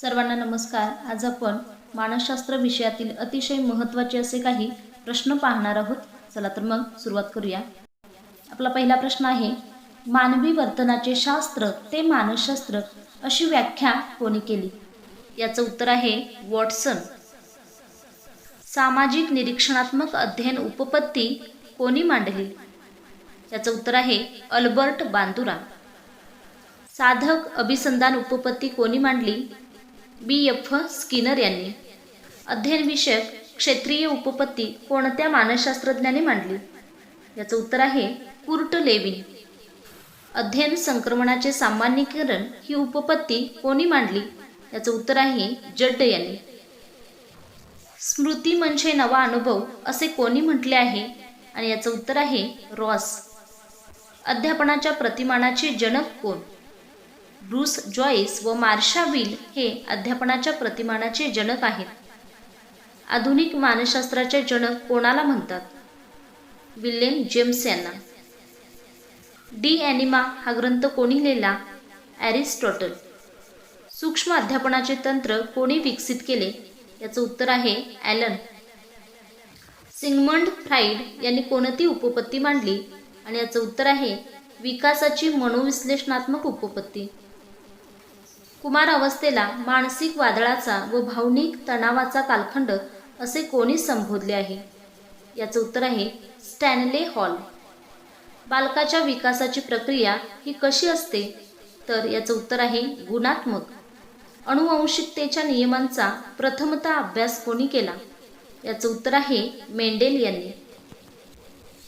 सर्वांना नमस्कार. आज आपण मानसशास्त्र विषयातील अतिशय महत्त्वाचे असे काही प्रश्न पाहणार आहोत. चला तर मग सुरुवात करूया. आपला पहिला प्रश्न आहे मानवी वर्तनाचे शास्त्र ते मानसशास्त्र अशी व्याख्या कोणी केली? याचं उत्तर आहे वॉटसन. सामाजिक निरीक्षणात्मक अध्ययन उपपत्ती कोणी मांडली? याचं उत्तर आहे अल्बर्ट बांदुरा. साधक अभिसंधान उपपत्ती कोणी मांडली? बी. एफ. स्किनर यांनी. अध्ययनविषयक क्षेत्रीय उपपत्ती कोणत्या मानसशास्त्रज्ञाने मांडली? याचं उत्तर आहे कुर्ट लेविन. अध्ययन संक्रमणाचे सामान्यीकरण ही उपपत्ती कोणी मांडली? याचं उत्तर आहे जड्ड यांनी. स्मृती म्हणजे नवा अनुभव असे कोणी म्हटले आहे? आणि याचं उत्तर आहे रॉस. अध्यापनाच्या प्रतिमानाचे जनक कोण? ब्रूस जॉईस व मार्शा विल हे अध्यापनाच्या प्रतिमानाचे जनक आहेत. आधुनिक मानसशास्त्राचे जनक कोणाला म्हणतात? विल्यम जेम्स यांना. डी ॲनिमा हा ग्रंथ कोणी लिहिला? ॲरिस्टॉटल. सूक्ष्म अध्यापनाचे तंत्र कोणी विकसित केले? याचं उत्तर आहे ॲलन. सिंगमंड फ्राईड यांनी कोणती उपपत्ती मांडली? आणि याचं उत्तर आहे विकासाची मनोविश्लेषणात्मक उपपत्ती. कुमार अवस्थेला मानसिक वादळाचा व भावनिक तणावाचा कालखंड असे कोणी संबोधले आहे? याचं उत्तर आहे स्टॅनले हॉल. बालकाच्या विकासाची प्रक्रिया ही कशी असते? तर याचं उत्तर आहे गुणात्मक. अणुवंशिकतेच्या नियमांचा प्रथमतः अभ्यास कोणी केला? याचं उत्तर आहे मेंडेल यांनी